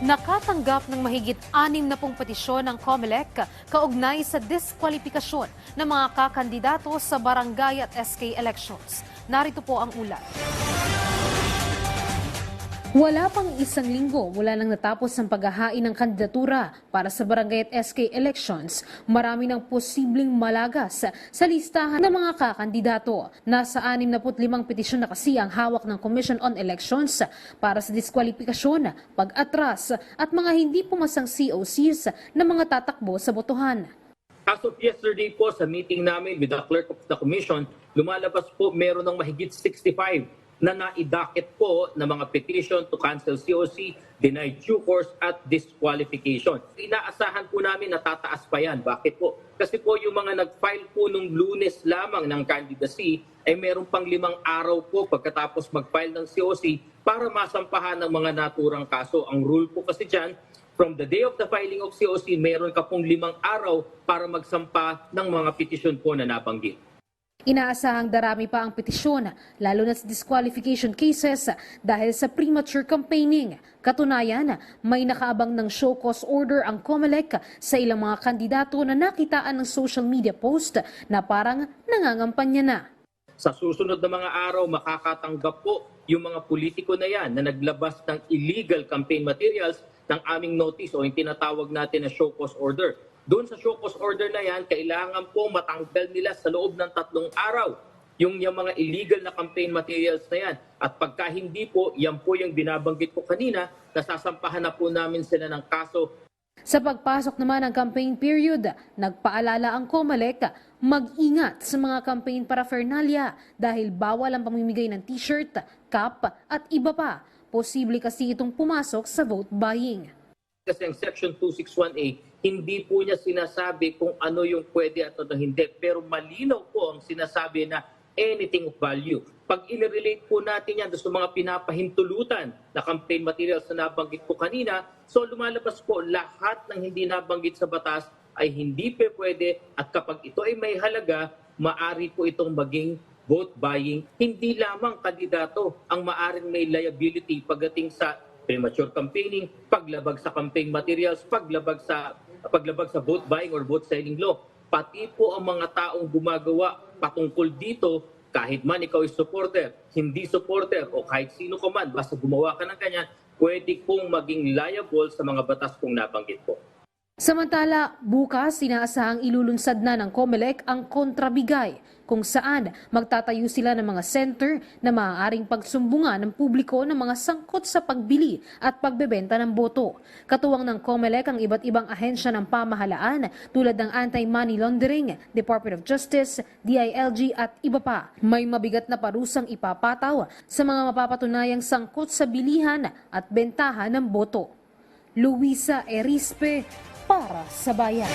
Nakatanggap ng mahigit anim na pong petisyon ng COMELEC kaugnay sa diskwalifikasyon ng mga kakandidato sa barangay at SK elections. Narito po ang ulat. Wala pang isang linggo mula nang natapos ang paghahain ng kandidatura para sa barangay at SK elections, marami ng posibleng malagas sa listahan ng mga kakandidato. Nasa 65 petisyon na kasi ang hawak ng Commission on Elections para sa diskwalifikasyon, pag-atras at mga hindi pumasang COCs ng mga tatakbo sa botohan. As of yesterday po sa meeting namin with the clerk of the commission, lumalabas po meron ng mahigit 65 na naidakit po ng mga petition to cancel COC, deny due course at disqualification. Inaasahan po namin na tataas pa yan. Bakit po? Kasi po yung mga nag-file po nung lunes lamang ng candidacy ay meron pang limang araw po pagkatapos mag-file ng COC para masampahan ng mga naturang kaso. Ang rule po kasi dyan, from the day of the filing of COC, meron ka pong limang araw para magsampa ng mga petisyon po na nabanggit. Inaasahang darami pa ang petisyon, lalo na sa disqualification cases dahil sa premature campaigning. Katunayan, may nakaabang ng show cause order ang COMELEC sa ilang mga kandidato na nakitaan ng social media post na parang nangangampanya na. Sa susunod na mga araw, makakatanggap po yung mga politiko na yan na naglabas ng illegal campaign materials ng aming notice o yung tinatawag natin na show cause order. Doon sa show cause order na yan, kailangan po matanggal nila sa loob ng tatlong araw yung, yung mga illegal na campaign materials na yan. At pagka hindi po, yan po yung binabanggit ko kanina, nasasampahan na po namin sila ng kaso Sa pagpasok naman ng campaign period, nagpaalala ang COMELEC mag-ingat sa mga campaign paraphernalia dahil bawal ang pamimigay ng t-shirt, cap at iba pa. Posible kasi itong pumasok sa vote buying. Kasi ang Section 261A, hindi po niya sinasabi kung ano yung pwede at ano hindi. Pero malinaw po ang sinasabi na anything of value. Pag i-relate po natin yan sa mga pinapahintulutan na campaign materials na nabanggit ko kanina, so lumalabas po lahat ng hindi nabanggit sa batas ay hindi pa pwede at kapag ito ay may halaga, maari po itong maging vote buying. Hindi lamang kandidato ang maaring may liability pagdating sa premature campaigning, paglabag sa campaign materials, paglabag sa paglabag sa vote buying or vote selling law. Pati po ang mga taong gumagawa patungkol dito, kahit man ikaw ay supporter, hindi supporter o kahit sino ka man, basta gumawa ka ng ganyan, pwede kong maging liable sa mga batas kong nabanggit ko. Samantala, bukas inaasahang ilulunsad na ng COMELEC ang kontrabigay kung saan magtatayo sila ng mga center na maaaring pagsumbungan ng publiko ng mga sangkot sa pagbili at pagbebenta ng boto. Katuwang ng COMELEC ang iba't ibang ahensya ng pamahalaan tulad ng Anti-Money Laundering, Department of Justice, DILG at iba pa. May mabigat na parusang ipapataw sa mga mapapatunayang sangkot sa bilihan at bentahan ng boto. Luisa Erispe para sa bayan.